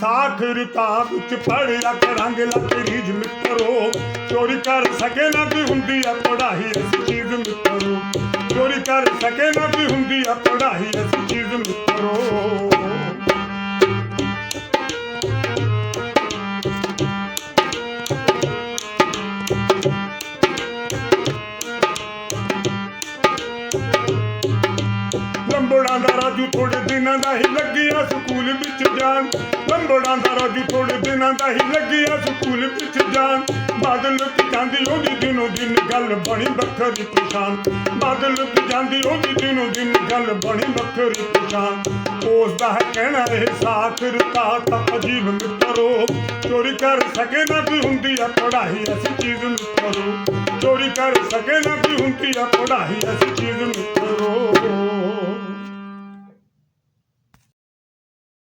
ਸਾਖਰਤਾ ਵਿੱਚ ਪੜਿਆ ਕਰਾਂਗੇ ਲੱਖ ਰੀਜ ਮਿੱਤਰੋ। ਚੋਰੀ ਕਰ ਸਕੇ ਨਾ ਵੀ ਹੁੰਦੀ ਆ ਪੜਾਈ ਇਸ ਚੀਜ਼ ਮਿੱਤਰੋ। ਚੋਰੀ ਕਰ ਸਕੇ ਨਾ ਵੀ ਹੁੰਦੀ ਆ ਪੜਾਈ ਇਸ ਚੀਜ਼ ਮਿੱਤਰੋ। ਰਾਜੂ ਥੋੜੇ ਦਿਨਾਂ ਦਾ ਹੀ ਲੱਗਿਆ ਸਕੂਲ ਵਿੱਚ ਜਾਣ। ਲੰਬੜਾਂ ਦਾ ਰਾਜੂ ਥੋੜੇ ਦਿਨਾਂ ਦਾ ਹੀ ਲੱਗਿਆ ਸਕੂਲ ਵਿੱਚ ਜਾਣ। ਬਾਦਲ ਕੀ ਜਾਂਦੀ ਉਹਦੀ ਦਿਨੋਂ ਦਿਨ ਗੱਲ ਬਣੀ ਵੱਖਰੀ ਪਛਾਣ। ਬਾਦਲ ਕੀ ਜਾਂਦੀ ਉਹਦੀ ਦਿਨੋਂ ਦਿਨ ਗੱਲ ਬਣੀ ਵੱਖਰੀ ਪਛਾਣ। ਉਸ ਦਾ ਹੈ ਕਹਿਣਾ ਇਹ ਸਾਖਰਤਾ ਤਾਂ ਅਜੀਬ ਮਿੱਤਰੋ ਚੋਰੀ ਕਰ ਸਕੇ ਨਾ ਵੀ ਹੁੰਦੀ ਆ ਪੜਾਈ ਅਸੀਂ ਚੀਜ਼ ਮਿੱਤਰੋ ਚੋਰੀ ਕਰ ਸਕੇ ਨਾ ਵੀ ਹੁੰਦੀ ਆ ਪੜਾਈ ਐਸੀ ਚੀਜ਼ ਮਿੱਤਰੋ